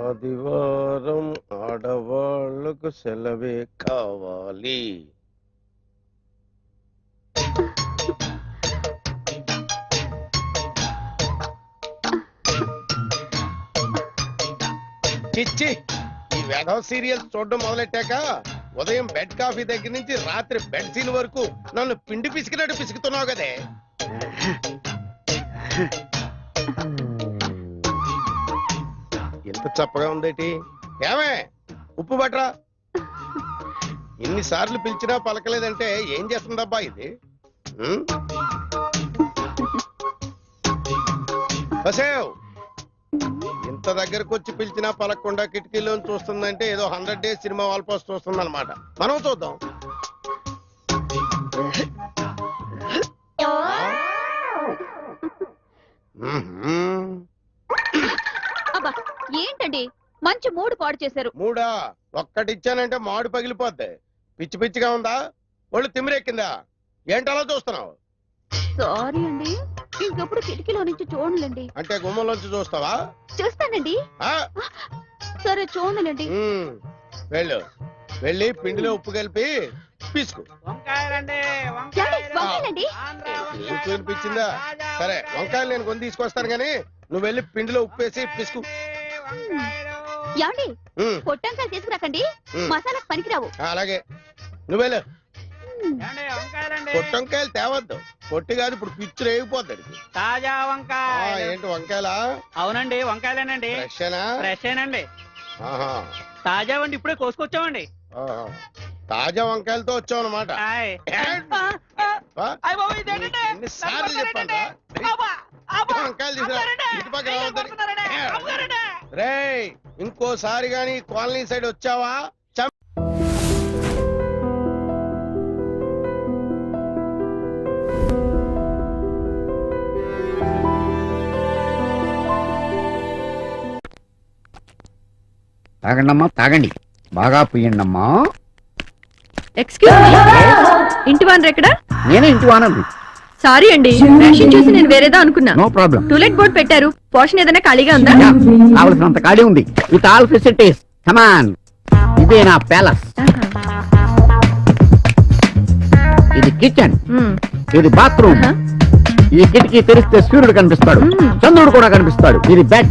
ఆదివారం ఆడవాళ్ళకు సెలవే కావాలి. చిచ్చి ఈ వేధవ సీరియల్స్ చూడడం మొదలెట్టాక ఉదయం బెడ్ కాఫీ దగ్గర నుంచి రాత్రి బెడ్ సీన్ వరకు నన్ను పిండి పిసికినట్టు పిసుకుతున్నావు కదే. చప్పగా ఉందేటి? ఏమే ఉప్పు బట్రా ఇన్నిసార్లు పిలిచినా పలకలేదంటే ఏం చేస్తుందబ్బా ఇది? ఇంత దగ్గరకు వచ్చి పిలిచినా పలకకుండా కిటికీలో చూస్తుందంటే ఏదో hundred days cinema wall post చూస్తుందన్నమాట. మనం చూద్దాం. అబ్బా ఏంటండి? మంచి మూడు పాడు చేశారు. మూడా? ఒక్కటిచ్చానంటే మాడు పగిలిపోద్ది. పిచ్చి పిచ్చిగా ఉందా? ఒళ్ళు తిమిరెక్కిందా ఏంటలా చూస్తున్నావు? సారీ అండి. ఇంకెప్పుడు కిటికీలో నుంచి చూడలేండి అంటే గుమ్మంలోంచి చూస్తావా? చూస్తానండి. ఆ? సరే చూడలేండి ఉమ్, వెళ్ళు. వెళ్ళి పిండిలో ఉప్పు కలిపి పిసుకు. వంకాయలండి వంకాయలండి? నీకు వినిపించిందా? సరే వంకాయలు. నేను కొని తీసుకొస్తాను గానీ నువ్వు వెళ్ళి పిండిలో ఉప్పు వేసి పిసుకు. యాండి ఉమ్, పొట్టంకాయలు తీసుకురాకండి. ఉమ్, మసాలా పనికిరావు. అలాగే. నువ్వు వెళ్ళు ఉమ్. వంకాయలండి? పొట్టంకాయలు తేవద్దు. పొట్టి కాదు ఇప్పుడు పిచ్చు రేగిపోద్ది అడిగి. తాజా ఆ, వంకాయ ఏంటి వంకాయలా? అవునండి వంకాయలేనండి. ఫ్రెష్ ఏనండి ఆహా, తాజా వండి ఇప్పుడే కోసుకొచ్చామండి. తాజా వంకాయలతో వచ్చావు అనమాట వంకాయలు తీసుకురా. రేయ్ ఇంకోసారి గాని కాలనీ సైడ్ వచ్చావా? చం- తాగండమ్మా తాగండి. బాగా పుయ్యండమ్మా. ఎక్స్క్యూజ్ ఇంటి వానర్ ఎక్కడ నేనే ఇంటి వానండి సారీ అండి. రేషన్ చూసి నేను వేరేదా అనుకున్నా. No problem to let board పెట్టారు. పోర్షన్ ఏదైనా ఖాళీగా ఉందా? కావలసినంత ఖాళీ ఉంది. విత్ ఆల్ ఫెసిలిటీస్ కమాన్ ఇదే నా ప్యాలెస్. ఇది కిచెన్ మ్మ్. ఇది బాత్రూమ్ Huh? ఈ కిటికీ తెరిస్తే సూర్యుడు కనిపిస్తాడు. Hmm. చంద్రుడు కూడా కనిపిస్తాడు. ఇది బెడ్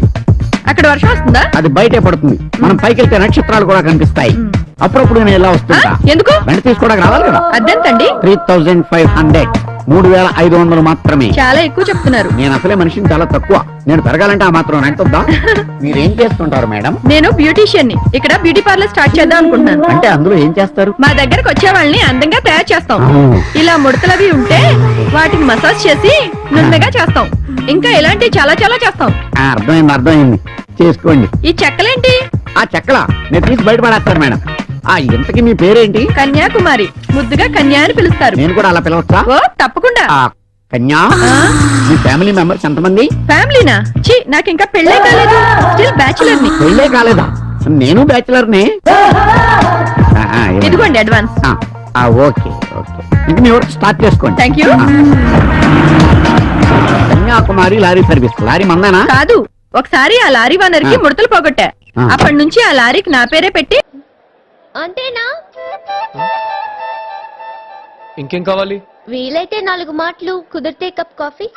అక్కడ వర్షం వస్తుందా? అది బయటే పడుతుంది. మనం పైకి వెళ్తే నక్షత్రాలు కూడా కనిపిస్తాయి. Hmm. అప్పుడప్పుడు నేను ఇలా ఆ? వస్తుంటా ఎందుకు? వెంట తీసుకోవడానికి రావాలి కదా? అద్దెంతండి త్రీ థౌజండ్ ఫైవ్ హండ్రెడ్ మూడు వేల ఐదు వందలు మాత్రమే. చాలా ఎక్కువ చెప్తున్నారు. నేను అసలే మనిషిని చాలా తక్కువ. నేను పెరగాలంటే ఆ మాత్రం నడుతుందా మీరేం చేస్తుంటారు మేడం? నేను బ్యూటీషియన్ని ఇక్కడ బ్యూటీ పార్లర్ స్టార్ట్ చేద్దాం అనుకుంటున్నాను. అంటే అందులో ఏం చేస్తారు? మా దగ్గరకు వచ్చే వాళ్ళని అందంగా తయారు చేస్తాం. ఇలా ముడతలవి ఉంటే వాటిని మసాజ్ చేసి నున్నగా చేస్తాం. ఇంకా ఇలాంటివి చాలా చాలా చేస్తాం. ఆ, అర్థమైంది అర్థమైంది. చేసుకోండి. ఈ చెక్కలేంటి? ఆ చెక్కల? నేను తీసి బయట పడేస్తాను మేడం. ఆ ఇంతకి మీ పేరేంటి? కన్యాకుమారి. ముద్దుగా కన్యా అని పిలుస్తారు. నేను కూడా అలా పిలవచ్చా? ఓ తప్పకుండా. ఆ కన్యా? మీ ఫ్యామిలీ మెంబర్స్ ఎంతమంది? ఫ్యామిలీనా? చి నాకు ఇంకా పెళ్ళే కాలేదు. స్టిల్ బ్యాచులర్ని పెళ్ళే కాలేదా? నేను బ్యాచులర్ నే ఇవ్వండి. ఇదిగోండి అడ్వాన్స్. ఆ, ఆ, ఓకే ఓకే. ఇంక మీ వర్క్ స్టార్ట్ చేసుకోండి. థ్యాంక్ యూ ఆ. Kanyakumari lorry service. లారీ మందేనా కాదు ఒకసారి ఆ లారీ ఓనర్కి ఆ. ముడతలు పోగొట్టా. ఆ. అప్పటి నుంచి ఆ లారీకి నా పేరే పెట్టి అంతేనా? ఇంకేం కావాలి? వీలైతే నాలుగు మాటలు కుదిరితే కప్ కాఫీ.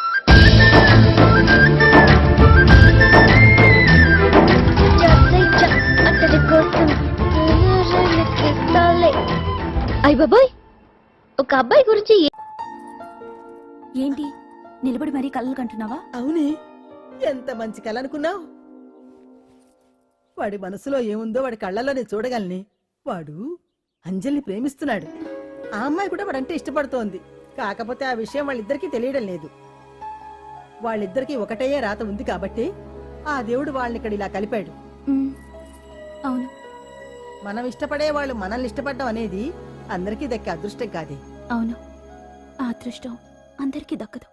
అతడి కోసం అయ్య బాబాయ్ ఒక అబ్బాయి గురించి ఏంటి? నిలబడి మరీ కళ్ళు కంటున్నావా? అవునే ఎంత మంచి కళ అనుకున్నావు వాడి మనసులో ఏముందో వాడి కళ్ళలోనే చూడగలని. వాడు అంజలిని ప్రేమిస్తున్నాడు. ఆ అమ్మాయి కూడా వాడంటే ఇష్టపడుతోంది. కాకపోతే ఆ విషయం వాళ్ళిద్దరికీ తెలియడం లేదు. వాళ్ళిద్దరికీ ఒకటయ్యే రాత ఉంది కాబట్టి ఆ దేవుడు వాళ్ళని ఇక్కడ ఇలా కలిపాడు. అవును. మనం ఇష్టపడే వాళ్ళు మనల్ని ఇష్టపడడం అనేది అందరికీ దక్కే అదృష్టం కాదే. అవును. ఆ అదృష్టం అందరికీ దక్కదు.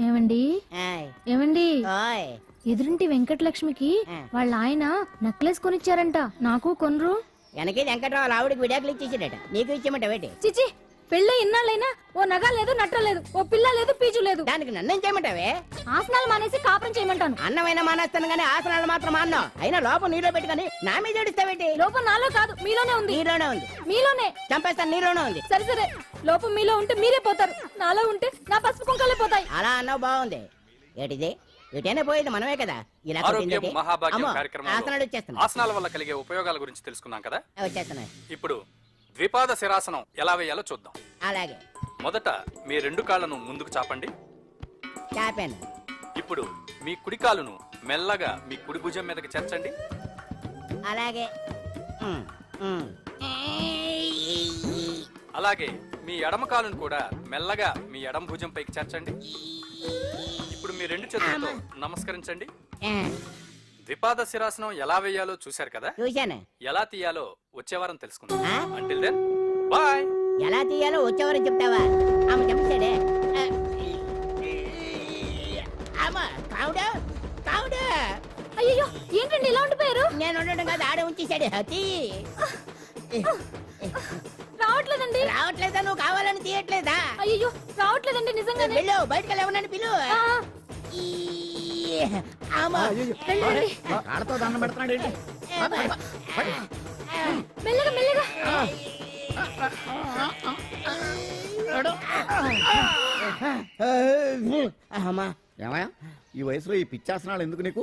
ఏమండి? ఏమండి? ఎదురింటి వెంకటలక్ష్మికి వాళ్ళ ఆయన నెక్లెస్ కొనిచ్చారంట. నాకు కొనరు. వెనకే వెంకట్రావు ఆవిడకి విడాకులు ఇచ్చేసాడట. నీకు ఇచ్చేమంట చిచి పెళ్ళి ఇన్నాళ్ళైనా ఓ నగ లేదు నట్ట లేదు ఓ పిల్ల లేదు పీచు లేదు. దానికి నన్నేం చేయమంటావే? ఆసనాలు మానేసి కాపురం చేయమంటాను. అన్నమైన మానేస్తాను గానీ ఆసనాలు మాత్రం మాన్నో. అయినా లోపం నీలో పెట్టుకొని నా మీద ఏడుస్తావేంటి లోపం నాలో కాదు మీలోనే ఉంది. నీలోనే ఉంది. మీలోనే. చంపేస్తాను నీలోనే ఉంది. సరే సరే లోపం మీలో ఉంటే మీరే పోతారు. నాలో ఉంటే నా పసుపు కుంకాలే పోతాయి. అలా అన్నావు బాగుంది. ఏటిది? ఇటైనా పోయేది మనమే కదా. ఇలా ఆరోగ్యం మహాభాగ్యం అమ్మో, కార్యక్రమంలో ఆసనాలు వచ్చేస్తున్నాయి. ఆసనాల వల్ల కలిగే ఉపయోగాల గురించి తెలుసుకున్నాం కదా? వచ్చేస్తున్నాయి. ఇప్పుడు ద్విపాద శిరాసనం ఎలా వేయాలో చూద్దాం. అలాగే. మొదట మీ రెండు కాళ్ళను ముందుకు చాపండి. చాపాను. ఇప్పుడు మీ కుడి కాలును మెల్లగా మీ కుడి భుజం మీదకి చేర్చండి. అలాగే. ఉమ్, ఉమ్. అలాగే మీ ఎడమ కాలును కూడా మెల్లగా మీ ఎడమ భుజం పైకి చేర్చండి. ఇప్పుడు మీ రెండు చేతులతో నమస్కరించండి. ద్విపాద శిరాసనం ఎలా వేయాలో చూశారు కదా? చూశాను. ఎలా తీయాలో వచ్చే వారం తెలుసుకుందాం. ఆ? అంటిల్ దెన్ బాయ్ ఎలా తీయాలో వచ్చేవారు చెప్తావా? ఆమె చెప్తాడే అమ్మ కావుడా కావుడా అయ్యో ఏంటండి ఇలా ఉండిపోయారు? నేను ఉండడం కాదు ఆడే ఉంచేశాడు తీ రావట్లేదండి. రావట్లేదా? నువ్వు కావాలని తీయట్లేదా? అయ్యో రావట్లేదండి నిజంగానే. వెళ్ళు బయటకు వెళ్ళవనని పిలు. ఆడతో దండం పెడుతున్నాడు ఏంటి మెల్లగా మెల్లగా అమ్మా ఏమయ్యా ఈ వయసులో ఈ పిచ్చాసనాలు ఎందుకు నీకు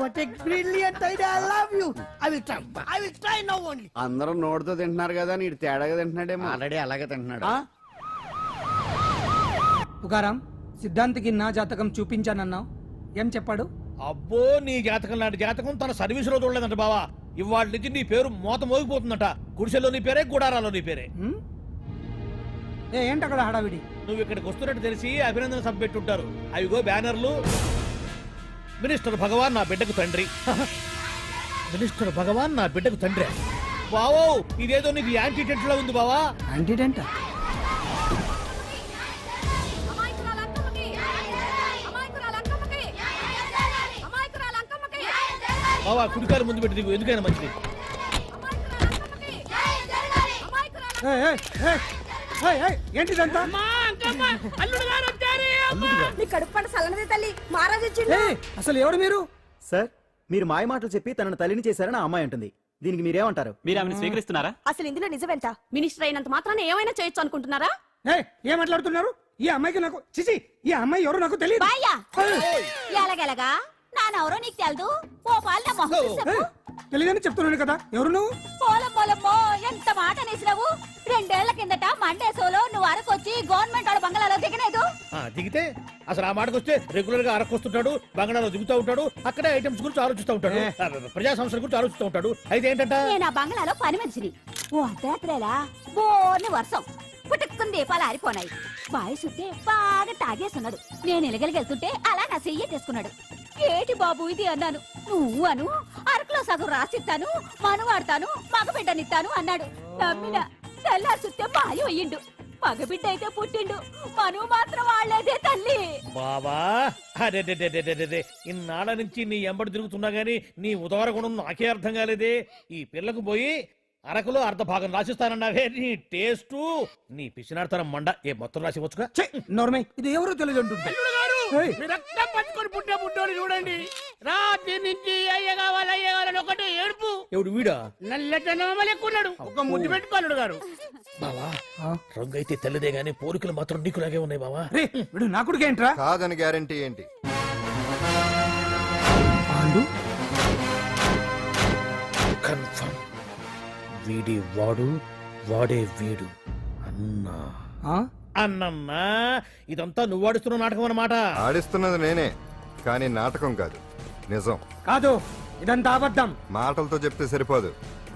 What a brilliant idea I love you I will try I will try now only అందరూ నోటితో తింటున్నారు కదా నీడు తేడాగా తింటున్నాడేమో. ఆల్రెడీ అలాగే తింటున్నాడు. పుకారం సిద్ధాంతికి నా జాతకం చూపించానన్నావు. ఏం చెప్పాడు? అబ్బో నీ జాతకం లాంటి జాతకం తన సర్వీస్లో చూడలేదంట బావా. ఇవాళ నుంచి నీ పేరు మోత మోగిపోతుందట. గుడిసెలో నీ పేరే గుడారాలో నీ పేరే. హ్మ్? ఏ ఏంటి అక్కడ హడావిడి? నువ్వు ఇక్కడికి వస్తున్నట్టు తెలిసి అభినందన సభ పెట్టుంటారు. అవిగో బ్యానర్లు. మినిస్టర్ భగవాన్ నా బిడ్డకు తండ్రి. మినిస్టర్ భగవాన్ నా బిడ్డకు తండ్రి. బావో ఇదేదో నీకు యాంటీ టెంట్లో ఉంది బావా? యాంటీడెంట్ బావా కుడికారు ముందు పెట్టి దిగు ఎందుకైనా మంచిది. ఏంటిదంతా? నీ కడుపు పంట సల్లనది తల్లి. మహారాజు అసలు ఎవరు మీరు? సార్ మీరు మాయ మాటలు చెప్పి తనను తల్లిని చేశారని ఆ అమ్మాయి అంటుంది. దీనికి మీరేమంటారు? మీరు ఆమెను స్వీకరిస్తున్నారా? అసలు ఇందులో నిజమేంట? మినిస్టర్ అయినంత మాత్రాన ఏమైనా చేయొచ్చు అనుకుంటున్నారా? ఏయ్, ఏం మాట్లాడుతున్నారు? ఈ అమ్మాయికి నాకు చిచి ఈ అమ్మాయి ఎవరు నాకు తెలియదు ఎలాగెలగా? నానెవరో నీకు తెలదు? ఓ పాల మొహం చూసి చెప్పు. తెలియదని చెప్తున్నాను కదా ఎవరు నువ్వు? పోలం పోలమ్మో ఎంత మాట అనేసినావు? రెండేళ్ళ కిందట మండేసోలో నువ్వు అరకొచ్చి గవర్నమెంట్ వాళ్ళ బంగ్లాలో దిగలేదు. ఆ, దిగితే అసలు ఆ మాటకు వస్తే రెగ్యులర్గా అరకొస్తుంటాడు బంగాళాలో దిగుతూ ఉంటాడు అక్కడే ఐటమ్స్ గురించి ఆలోచిస్తూ ఉంటాడు ఆ, ప్రజా సంస్థల గురించి ఆలోచిస్తూ ఉంటాడు. అయితే ఏంటంట నేను ఆ బంగ్లాలో పని మనిషిని. ఓ అర్ధరాత్రేలా బోర్ని వర్షం. పుట్టుకుని దీపాలు ఆరిపోనాయి. బాయ్ సుట్టే బాగా తాగేస్తున్నాడు నేను ఎలగలిగెళ్తుంటే అలా నా చెయ్యి తీసుకున్నాడు ఏటి బాబు ఇది అన్నాను. నువ్వు అను అరకులో సగం రాసిస్తాను మను వాడతాను మగబిడ్డనిస్తాను అన్నాడు. నమ్మిన తెల్లారి సుట్టే మాయం అయ్యిండు. మగబిడ్డ అయితే పుట్టిండు. మను మాత్రం వాళ్ళేదే తల్లి. బాబా అరే ఇన్నాళ్ళ నుంచి నీ ఎంబడి తిరుగుతున్నా గానీ నీ ఉదార గుణం నాకే అర్థం కాలేదే. ఈ పిల్లకు పోయి అరకులో అర్ధ భాగం రాసిస్తానన్నావే నీ టేస్టు. నీ పిచ్చినాడతనం మండ ఏ మొత్తం రాసి వచ్చుగా? నోర్మై ఇది ఎవరో తెలియదు రక్తం పట్టుకొని పుట్టే పుట్టోడు చూడండి. రాత్రి నుంచి అయ్య కావాలి అయ్య కావాలని ఒకటే ఏడుపు. ఎవడు వీడా? నల్లెట్టున్నాడు ఒక ముద్దు పెట్టుకోలేడు గారు. బావా ఆ? రంగు అయితే తెల్లదే గానీ పోలికలు మాత్రం నీకులాగే ఉన్నాయి బావా. రే వీడు నా కొడుకు ఏంట్రా? కాదని గ్యారంటీ ఏంటి? పాండు కన్ఫర్మ్. వీడి వాడు వాడే వీడు అన్నా. ఆ? అన్నన్నా ఇదంతా నువ్వు ఆడుతున్న నాటకం అన్నమాట. ఆడిస్తున్నది నేనే కానీ నాటకం కాదు. నిజం. కాదు ఇదంతా అబద్ధం. మాటలతో చెప్తే సరిపోదు.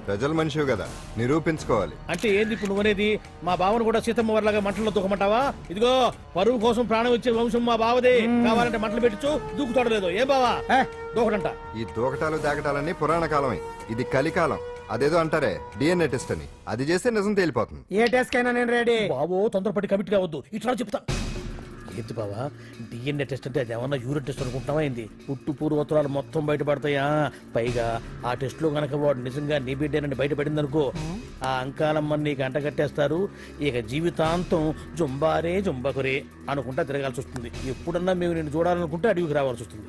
ప్రజల మనిషివి కదా నిరూపించుకోవాలి. అంటే ఏంది ఇప్పుడు నువ్వనేది మా బావను కూడా సీతమ్మ వారిలాగా మంటల్లో దూకమంటావా ఇదిగో పరువు కోసం ప్రాణం ఇచ్చే వంశం మా బావదే. కావాలంటే మంటలు పెట్టచ్చు దూకుతాడలేదు ఏం బావా? ఏ, దూకడంట. ఈ దూకటాలు దాకటాలన్నీ పురాణ కాలమే. ఇది కలికాలం. అదేదో అంటారే డిఎన్ఏ టెస్ట్ అని. అది చేస్తే నిజం తేలిపోతుంది. ఏ టెస్ట్ కైనా నేను రెడీ బాబో తొందరపడి కమిట్ కావద్దు ఇట్లా చెప్తా. ఏంటి బావా డిఎన్ఏ టెస్ట్ అంటే అది ఏమన్నా యూరిన్ టెస్ట్ అనుకుంటావా ఏంది? పుట్టు పూర్వోత్తరాలు మొత్తం బయటపడతాయా? పైగా ఆ టెస్ట్లో గనక వాడు నిజంగా నీ బిడ్డేనని బయటపడింది అనుకో ఆ అంకాలమ్మ నీకు అంట కట్టేస్తారు. ఇక జీవితాంతం జుంబారే జుంబకురే అనుకుంటా తిరగాల్సి వస్తుంది. ఎప్పుడన్నా మేము నేను చూడాలనుకుంటే అడవికి రావాల్సి వస్తుంది.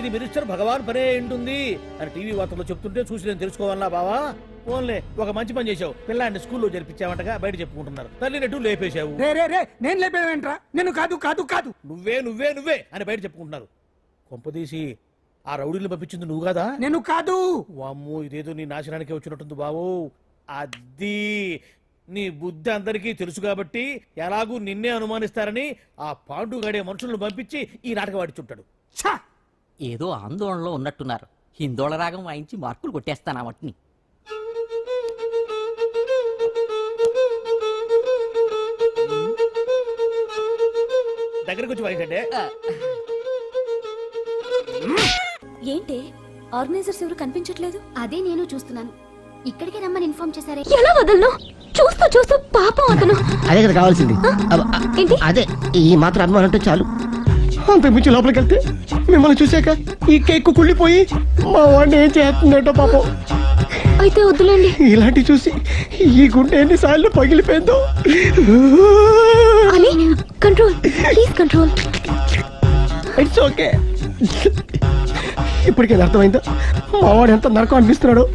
ఇది మినిస్టర్ భగవాన్ పనే ఉంటుంది అని టీవీ వార్తల్లో చెప్తుంటే చూసి నేను తెలుసుకోవాలా బావా? ఓన్లే ఒక మంచి పని చేశావు. పిల్లాన్ని స్కూల్లో జరిపించావంటగా బయట చెప్పుకుంటున్నారు. తల్లి నెట్టు లేపేశావు? రే రే రే నేను లేపేవేంట్రా? నేను కాదు కాదు కాదు. నువ్వే నువ్వే నువ్వే అని బయట చెప్పుకుంటున్నారు. కొంపదీసి ఆ రౌడీలు పంపించింది నువ్వు కదా? నేను కాదు. వామ్మో ఇదేదో నీ నాశనానికి వచ్చినట్టుంది బావు. అది నీ బుద్ధి అందరికీ తెలుసు కాబట్టి ఎలాగూ నిన్నే అనుమానిస్తారని ఆ పాండుగాడే మనుషులను పంపించి ఈ నాటకం వాడిచుంటాడు ఛా! ఏదో ఆందోళనలో ఉన్నట్టున్నారు. హిందోళ రాగం వాయించి మార్కులు కొట్టేస్తాను వాటిని? దగ్గరకు వచ్చి వాయించండి ఏంటి? ఆర్గనైజర్స్ ఎవరు కనిపించట్లేదు? అదే నేను చూస్తున్నాను. ఇక్కడికి రమ్మని ఇన్ఫార్మ్ చేశారే. ఎలా వదలను? చూస్తూ చూస్తూ పాపం అతను. అదే కదా కావాల్సింది. ఏంటి? అదే ఈ మాత్రం అనుమానం అంటే చాలు. అంతకుమించి లోపలికి వెళ్తే మిమ్మల్ని చూసాక ఈ కేక్ కుళ్ళిపోయి మా వాడిని ఏం చేస్తుందంటో పాపం. అయితే వద్దులేండి. ఇలాంటి చూసి ఈ గుండె ఎన్నిసార్లు పగిలిపోయిందో. అని control please control. It's okay ఇప్పటికే అర్థమైందో? మా వాడు ఎంత నరకం అనిపిస్తున్నాడు.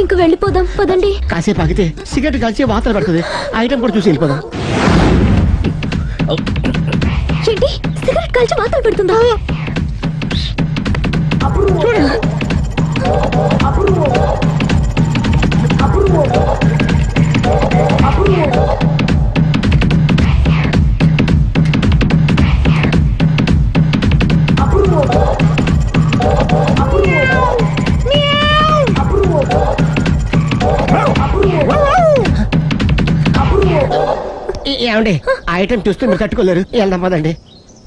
ఇంక వెళ్ళిపోదాం పదండి. కాసేపు ఆగితే సిగరెట్ కలిసి వాతలు పడుతుంది. ఐటమ్ కూడా చూసి వెళ్ళిపోదాం. ఏంటి? సిగరెట్ కాల్చి వాతలు పెడుతుందా? ఏమండి? ఐటమ్ చూస్తే మీరు తట్టుకోలేరు. వెళ్దాం పదండి.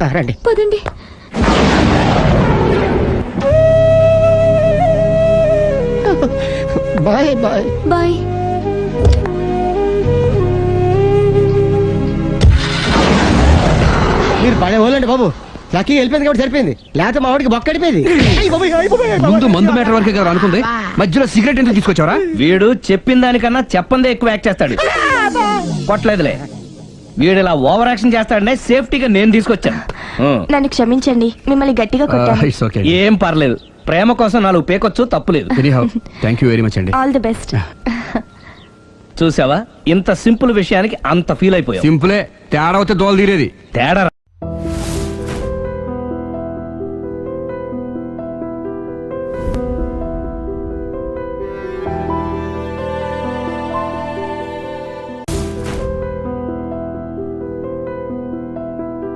ఆ, రండి. పదండి. Bye bye. బాయ్. మీరు పడే వాళ్ళండి బాబు. లక్కీ వెళ్ళిపోయింది కాబట్టి సరిపోయింది. లేకపోతే మా వాడికి బొక్క అడిపోయింది. ముందు మందు మ్యాటర్ వరకే కదా అనుకుంది? మధ్యలో సిగరెట్ ఎందుకు తీసుకొచ్చావరా? వీడు చెప్పిన దానికన్నా చెప్పందే ఎక్కువ యాక్ట్ చేస్తాడు. కొట్టలేదులే. వీడు ఇలా ఓవర్ యాక్షన్ చేస్తాడనే సేఫ్టీగా నేను తీసుకొచ్చాను. నన్ను క్షమించండి మిమ్మల్ని గట్టిగా కొట్టాను. ఇట్స్ ఓకే ఏం పర్లేదు. ప్రేమ కోసం నాలుగు పేకొచ్చు తప్పులేదు very how thank you very much అండి. ఆల్ ది బెస్ట్ చూసావా? ఇంత సింపుల్ విషయానికి అంత ఫీల్ అయిపోయావు. సింపులే తేడా అవుతే దోలు తీరేది. తేడా